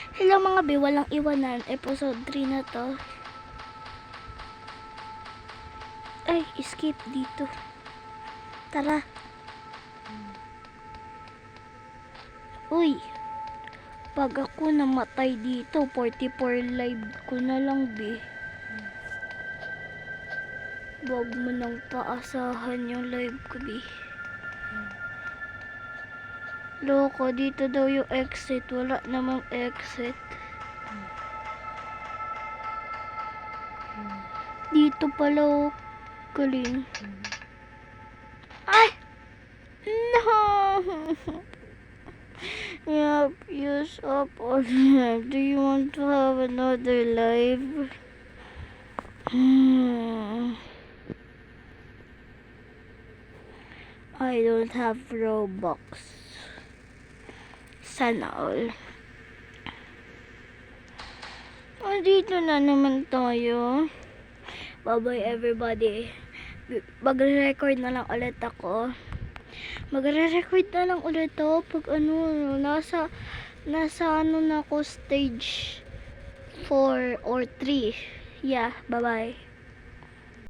Hello mga be, walang iwanan. Episode 3 na to. Ay, skip dito. Tara. Uy. Pag ako namatay dito, 44 live ko na lang be. Huwag mo nang paasahan yung live ko be. Loko, dito daw yung exit. Wala namang exit. Dito pala oh. Galing. Ay! No! Yep, use up all. Do you want to have another life? I don't have Robux. Sana all. Oh, dito na naman tayo. Bye-bye everybody. Magre-record na lang ulit ako. Magre-record na lang ulit ako pag ano, nasa, nasa ano na ako stage 4 or 3. Yeah, bye-bye.